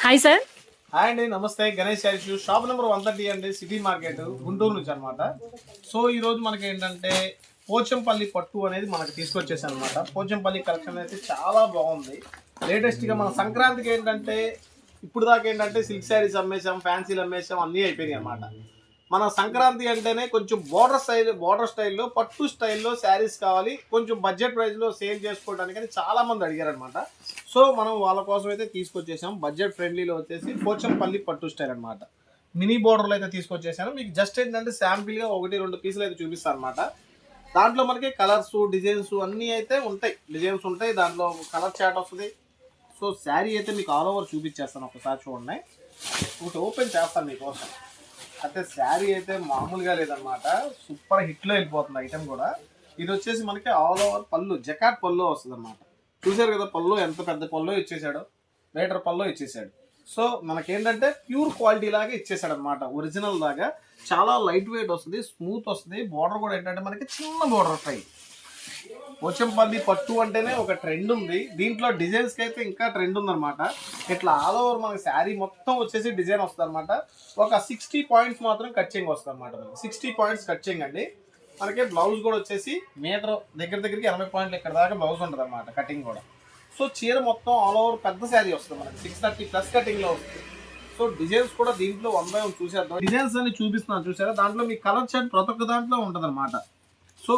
Hi sir hi అండి నమస్తే. Ganesh saris shop number one thirty అండి సిటీ మార్కెట్ గుంటూరు నుంచి అనమాట సో ఈ రోజు మనకి ఏంటంటే పోచంపల్లి పట్టు అనేది మనకి తీసుకొచ్చేసాను అనమాట పోచంపల్లి కలెక్షన్ అయితే చాలా బాగుంది. లేటెస్ట్గా మన సంక్రాంతికి ఏంటంటే ఇప్పుడు దాకా ఏంటంటే సిల్క్ శారీస్ అమ్మేసాం ఫ్యాన్సీలు అమ్మేసాం అన్నీ అయిపోయినాయి అనమాట మన సంక్రాంతి అంటేనే కొంచెం బోర్డర్ స్టైల్ బోర్డర్ స్టైల్లో పట్టు స్టైల్లో శారీస్ కావాలి. కొంచెం బడ్జెట్ ప్రైస్లో సేల్ చేసుకోవడానికి అని చాలా మంది సో మనం వాళ్ళ కోసం అయితే తీసుకొచ్చేసాం. బడ్జెట్ ఫ్రెండ్లీలో వచ్చేసి పోచంపల్లి పట్టు స్టైల్ అనమాట మినీ బోర్డర్లో అయితే తీసుకొచ్చేసాను. మీకు జస్ట్ ఏంటంటే శాంపిల్గా ఒకటి రెండు పీసులు అయితే చూపిస్తాను అనమాట దాంట్లో మనకి కలర్స్ డిజైన్స్ అన్నీ అయితే ఉంటాయి. డిజైన్స్ ఉంటాయి. దాంట్లో కలర్ చాట్ వస్తుంది. సో శారీ అయితే మీకు ఆల్ ఓవర్ చూపించేస్తాను. ఒకసారి చూడండి. ఒకటి ఓపెన్ చేస్తాను మీకోసం. అయితే శారీ అయితే మామూలుగా లేదనమాట సూపర్ హిట్లో వెళ్ళిపోతుంది ఐటెం కూడా. ఇది వచ్చేసి మనకి ఆల్ ఓవర్ పళ్ళు జకాట్ పళ్ళు వస్తుంది అనమాట చూసారు కదా పళ్ళు ఎంత పెద్ద పళ్ళు ఇచ్చేసాడు మీటర్ పళ్ళు ఇచ్చేసాడు సో మనకేంటంటే ప్యూర్ క్వాలిటీ లాగా ఇచ్చేసాడు అనమాట ఒరిజినల్ లాగా. చాలా లైట్ వెయిట్ వస్తుంది స్మూత్ వస్తుంది. బార్డర్ కూడా ఏంటంటే మనకి చిన్న బార్డర్ టైప్ పోచంపల్లి పట్టు అంటేనే ఒక ట్రెండ్ ఉంది. దీంట్లో డిజైన్స్కి అయితే ఇంకా ట్రెండ్ ఉందన్నమాట. ఇట్లా ఆల్ ఓవర్ మనకి శారీ మొత్తం వచ్చేసి డిజైన్ వస్తుంది అనమాట ఒక సిక్స్టీ పాయింట్స్ మాత్రం కచ్చింగ్ వస్తుంది అనమాట సిక్స్టీ పాయింట్స్ కచ్చింగ్ అండి. మనకి బ్లౌజ్ కూడా వచ్చేసి మీటర్ దగ్గర దగ్గరికి ఎనభై పాయింట్లు ఇక్కడ దాకా బ్లౌజ్ ఉంటుంది అనమాట కటింగ్ కూడా. సో చీర మొత్తం ఆల్ ఓవర్ పెద్ద శారీ వస్తుంది మనకి. సిక్స్ థర్టీ ప్లస్ కటింగ్లో వస్తుంది. సో డిజైన్స్ కూడా దీంట్లో వన్ బై వన్ చూసేద్దాం. డిజైన్స్ అని చూపిస్తున్నాను చూసారా? దాంట్లో మీ కలర్ చార్ట్ ప్రతి ఒక్క దాంట్లో ఉంటుంది అనమాట సో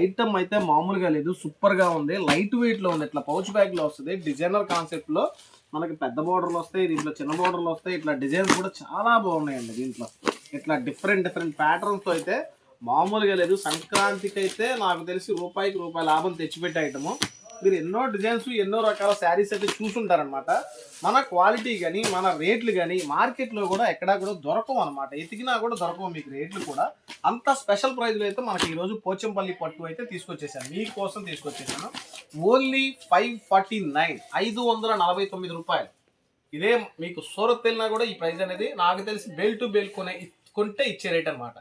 ఐటమ్ అయితే మామూలుగా లేదు సూపర్గా ఉంది. లైట్ వెయిట్లో ఉంది. ఇట్లా పౌచ్ బ్యాగ్లో వస్తుంది. డిజైనర్ కాన్సెప్ట్లో మనకి పెద్ద బోర్డర్లు వస్తాయి దీంట్లో చిన్న బోర్డర్లు వస్తాయి. ఇట్లా డిజైన్స్ కూడా చాలా బాగున్నాయండి దీంట్లో. ఇట్లా డిఫరెంట్ డిఫరెంట్ ప్యాటర్న్స్ అయితే మామూలుగా లేదు. సంక్రాంతికి అయితే నాకు తెలిసి రూపాయికి రూపాయి లాభం తెచ్చిపెట్టే ఐటము మీరు ఎన్నో డిజైన్స్ ఎన్నో రకాల శారీస్ అయితే చూసుంటారనమాట మన క్వాలిటీ కానీ మన రేట్లు కానీ మార్కెట్లో కూడా ఎక్కడా కూడా దొరకవు అనమాట ఎతికినా కూడా దొరకవు మీకు రేట్లు కూడా. అంత స్పెషల్ ప్రైజ్లో అయితే మనకి ఈరోజు పోచంపల్లి పట్టు అయితే తీసుకొచ్చేసాను మీకోసం తీసుకొచ్చేసాను. ఓన్లీ ఫైవ్ ఫార్టీ నైన్ ఐదు వందల నలభై తొమ్మిది రూపాయలు. ఇదే మీకు సూరత్ వెళ్ళినా కూడా ఈ ప్రైస్ అనేది నాకు తెలిసి బెల్ టు బెల్ కొనే కొంటే ఇచ్చే రేట్ అనమాట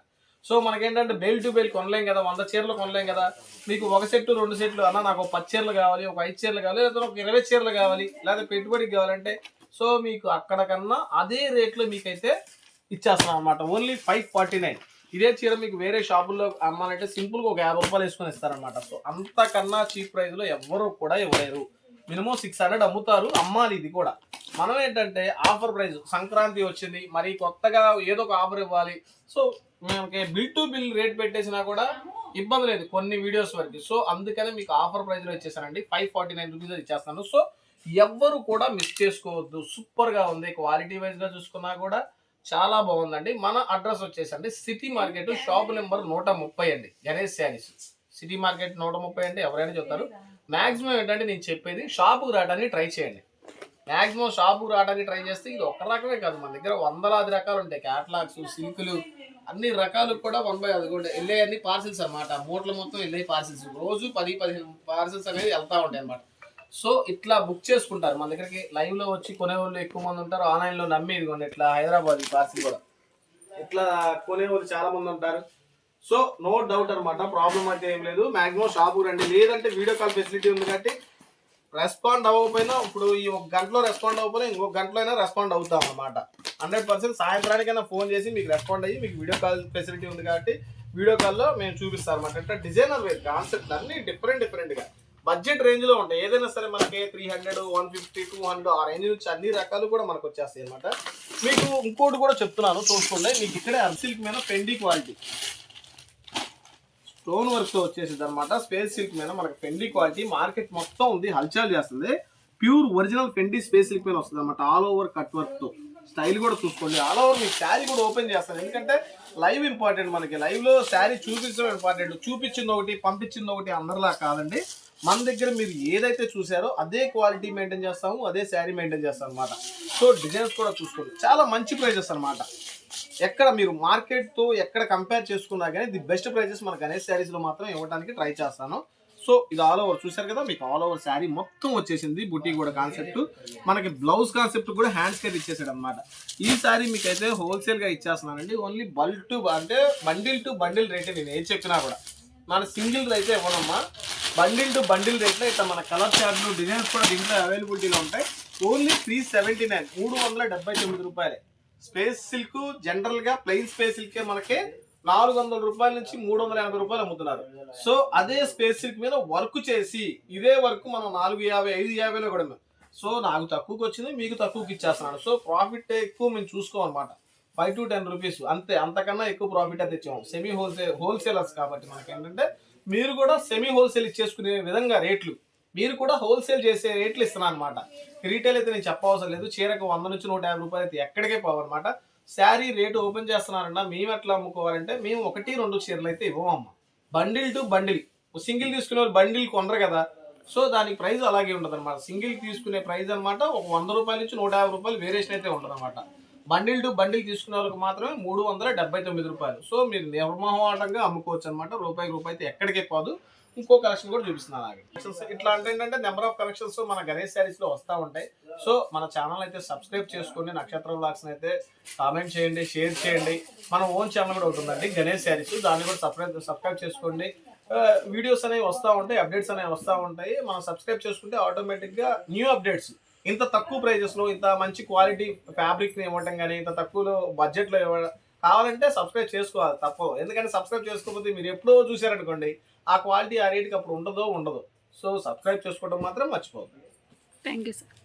సో మనకేంటంటే బెల్ టు బెల్ కొనలేం కదా వంద చీరలు కొనలేం కదా. మీకు ఒక సెట్టు రెండు సెట్లు అన్న నాకు ఒక పది చీరలు కావాలి ఒక ఐదు చీరలు కావాలి లేదా ఒక ఇరవై చీరలు కావాలి లేదా పెట్టుబడికి కావాలంటే. సో మీకు అక్కడకన్నా అదే రేట్లో మీకైతే ఇచ్చేస్తున్నాం అనమాట ఓన్లీ ఫైవ్ ఫార్టీ నైన్. ఇదే చీర మీకు వేరే షాపుల్లో అమ్మాలంటే సింపుల్గా ఒక యాభై రూపాయలు వేసుకొని ఇస్తారనమాట సో అంతకన్నా చీప్ ప్రైస్లో ఎవ్వరూ కూడా ఇవ్వలేరు. మినిమం సిక్స్ హండ్రెడ్ అమ్ముతారు అమ్మాలి ఇది కూడా. మనం ఏంటంటే ఆఫర్ ప్రైస్ సంక్రాంతి వచ్చింది మరి కొత్తగా ఏదో ఒక ఆఫర్ ఇవ్వాలి. సో మనకి బిల్ టు బిల్ రేట్ పెట్టేసినా కూడా ఇబ్బంది లేదు కొన్ని వీడియోస్ వరకు. సో అందుకనే మీకు ఆఫర్ ప్రైస్లో ఇచ్చేసానండి. ఫైవ్ ఫార్టీ నైన్ రూపీస్ ఇచ్చేస్తాను. సో ఎవ్వరు కూడా మిస్ చేసుకోవద్దు. సూపర్గా ఉంది. క్వాలిటీ వైజ్గా చూసుకున్నా కూడా చాలా బాగుందండి. మన అడ్రస్ వచ్చేసండి సిటీ మార్కెట్ షాప్ నెంబర్ నూట ముప్పై అండి. గణేష్ శారీస్. సిటీ మార్కెట్ నూట ముప్పై అంటే ఎవరైనా చెప్తారు. మ్యాక్సిమం ఏంటంటే నేను చెప్పేది షాపుకి రావడానికి ట్రై చేయండి. మ్యాక్సిమం షాపుకి రావడానికి ట్రై చేస్తే ఇది ఒక్క రకమే కాదు. మన దగ్గర వందలాది రకాలు ఉంటాయి. క్యాటలాగ్స్ సిల్కులు అన్ని రకాలు కూడా వన్ బై అది కూడా వెళ్ళే అన్ని పార్సిల్స్ అన్నమాట. మూటలు మొత్తం వెళ్ళే పార్సిల్స్ రోజు పది పదిహేను పార్సిల్స్ అనేది వెళ్తూ ఉంటాయి అన్నమాట. సో ఇట్లా బుక్ చేసుకుంటారు. మన దగ్గరికి లైవ్లో వచ్చి కొనేవాళ్ళు ఎక్కువ మంది ఉంటారు. ఆన్లైన్లో నమ్మి ఇదిగోండి ఇట్లా హైదరాబాద్ పార్సిల్ కూడా. ఇట్లా కొనేవాళ్ళు చాలా మంది ఉంటారు. సో నో డౌట్ అనమాట ప్రాబ్లం అయితే ఏం లేదు. మాక్సిమం షాపు రండి. లేదంటే వీడియో కాల్ ఫెసిలిటీ ఉంది కాబట్టి రెస్పాండ్ అవ్వకపోయినా ఇప్పుడు ఈ ఒక గంటలో రెస్పాండ్ అవ్వకపోయినా ఇంకొక గంటలో అయినా రెస్పాండ్ అవుతాం అనమాట హండ్రెడ్ పర్సెంట్ సాయంత్రానికైనా ఫోన్ చేసి మీకు రెస్పాండ్ అయ్యి మీకు వీడియో కాల్ ఫెసిలిటీ ఉంది కాబట్టి వీడియో కాల్లో మేము చూపిస్తాం అనమాట అంటే డిజైనర్ వేర్ కాన్సెప్ట్ అన్ని డిఫరెంట్ డిఫరెంట్గా బడ్జెట్ రేంజ్లో ఉంటాయి. ఏదైనా సరే మనకి three hundred one fifty two hundred ఆ రేంజ్ నుంచి అన్ని రకాలు కూడా మనకు వచ్చేస్తాయి అనమాట మీకు ఇంకోటి కూడా చెప్తున్నాను. చూసుకోండి. మీకు ఇక్కడే సిల్క్ మీద పెండి క్వాలిటీ స్టోన్ వర్క్ వచ్చేసింది అనమాట స్పేస్ సిల్క్ మీద మనకి ఫెండి క్వాలిటీ మార్కెట్ మొత్తం ఉంది హల్చల్ చేస్తుంది. Pure original Fendi space silk మీద వస్తుంది అనమాట ఆల్ ఓవర్ కట్ వర్క్తో. స్టైల్ కూడా చూసుకోండి ఆల్ ఓవర్ మీకు శారీ కూడా ఓపెన్ చేస్తాను. ఎందుకంటే లైవ్ ఇంపార్టెంట్ మనకి. లైవ్లో శారీ చూపించడం ఇంపార్టెంట్ చూపించింది ఒకటి పంపించింది ఒకటి అందరిలా కాదండి. మన దగ్గర మీరు ఏదైతే చూసారో అదే క్వాలిటీ మెయింటైన్ చేస్తాము అదే శారీ మెయింటైన్ చేస్తాం అనమాట సో డిజైన్స్ కూడా చూసుకోండి. చాలా మంచి ప్రైజెస్ అనమాట ఎక్కడ మీరు మార్కెట్తో ఎక్కడ కంపేర్ చేసుకున్నా కానీ ది బెస్ట్ ప్రైజెస్ మన గణేష్ శారీస్లో మాత్రం ఇవ్వడానికి ట్రై చేస్తాను. సో ఇది ఆల్ ఓవర్ చూసారు కదా మీకు ఆల్ ఓవర్ శారీ మొత్తం వచ్చేసింది. బుటీ కూడా కాన్సెప్ట్ మనకి బ్లౌజ్ కాన్సెప్ట్ కూడా హ్యాండ్స్ కట్ ఇచ్చేసాడు అనమాట ఈ శారీ మీకు అయితే హోల్సేల్గా ఇచ్చేస్తున్నానండి. ఓన్లీ బల్ టు అంటే బండిల్ టు బండిల్ రేటే నేను ఏం చెప్పినా కూడా. మన సింగిల్ అయితే ఇవ్వనమ్మా. బండిల్ టు బండిల్ రేట్లో ఇట్లా మన కలర్ చార్ట్లు డిజైన్స్ కూడా దీంట్లో అవైలబిలిటీలో ఉంటాయి. ఓన్లీ త్రీ సెవెంటీ నైన్ మూడు వందల డెబ్బై తొమ్మిది రూపాయలే. స్పేస్ సిల్క్ జనరల్గా ప్లెయిన్ స్పేస్ సిల్క్ మనకి నాలుగు వందల రూపాయల నుంచి మూడు వందల ఎనభై రూపాయలు అమ్ముతున్నారు. సో అదే స్పేస్ సిల్క్ మీద వర్క్ చేసి ఇదే వర్క్ మనం నాలుగు యాభై ఐదు యాభైలో కూడా ఉంది. సో నాకు తక్కువకి వచ్చింది మీకు తక్కువకి ఇచ్చేస్తున్నాను. సో ప్రాఫిట్ ఎక్కువ మేము చూసుకోమన్నమాట ఫైవ్ టు టెన్ రూపీస్ అంతే అంతకన్నా ఎక్కువ ప్రాఫిట్ అయితే ఇచ్చాము సెమీ హోల్సేల్ హోల్సేలర్స్ కాబట్టి మనకి ఏంటంటే మీరు కూడా సెమీ హోల్సేల్ ఇచ్చేసుకునే విధంగా రేట్లు. మీరు కూడా హోల్సేల్ చేసే రేట్లు ఇస్తున్నాను అనమాట రీటైల్ అయితే నేను చెప్పవసరం లేదు. చీరకు వంద నుంచి నూట యాభై రూపాయలు అయితే ఎక్కడికే పోవన్నమాట శారీ రేటు ఓపెన్ చేస్తున్నారన్నా మేము ఎట్లా అమ్ముకోవాలంటే మేము ఒకటి రెండు చీరలు అయితే ఇవ్వమమ్మ. Bundle to bundle. సింగిల్ తీసుకునే వాళ్ళు బండిల్ కొనరు కదా. సో దానికి ప్రైస్ అలాగే ఉండదు అనమాట సింగిల్ తీసుకునే ప్రైస్ అన్నమాట ఒక వంద రూపాయల నుంచి నూట యాభై రూపాయలు వేరియేషన్ అయితే ఉండదు అనమాట బండిల్ టు బండిల్ తీసుకునే వాళ్ళకి మాత్రమే మూడు వందల డెబ్బై తొమ్మిది రూపాయలు. సో మీరు నిర్మోహమాటంగా అమ్ముకోవచ్చు అనమాట రూపాయి రూపాయి అయితే ఎక్కడికే పోదు ఇంకో కలెక్షన్ కూడా చూపిస్తున్నాను అలాగే Collections ఇట్లా అంటే ఏంటంటే నెంబర్ ఆఫ్ కలెక్షన్స్ మన గణేష్ శారీస్లో వస్తూ ఉంటాయి. సో మన ఛానల్ అయితే సబ్స్క్రైబ్ చేసుకోండి. నక్షత్ర బ్లాగ్స్ అయితే కామెంట్ చేయండి షేర్ చేయండి. మన ఓన్ ఛానల్ కూడా ఉంటుందండి గణేష్ శారీస్ దాన్ని కూడా సబ్స్క్రైబ్ సబ్స్క్రైబ్ చేసుకోండి. వీడియోస్ అనేవి వస్తూ ఉంటాయి అప్డేట్స్ అనేవి వస్తూ ఉంటాయి. మనం సబ్స్క్రైబ్ చేసుకుంటే ఆటోమేటిక్గా న్యూ అప్డేట్స్ ఇంత తక్కువ ప్రైజెస్లో ఇంత మంచి క్వాలిటీ ఫ్యాబ్రిక్ని ఇవ్వటం కానీ ఇంత తక్కువలో బడ్జెట్లో ఇవ్వడం కావాలంటే సబ్స్క్రైబ్ చేసుకోవాలి తప్పదు ఎందుకంటే సబ్స్క్రైబ్ చేసుకోకపోతే మీరు ఎప్పుడో చూసారనుకోండి ఆ క్వాలిటీ ఆ రేటుకి అప్పుడు ఉండదో ఉండదు. సో సబ్స్క్రైబ్ చేసుకోవడం మాత్రం మర్చిపోదు థ్యాంక్ యూ సార్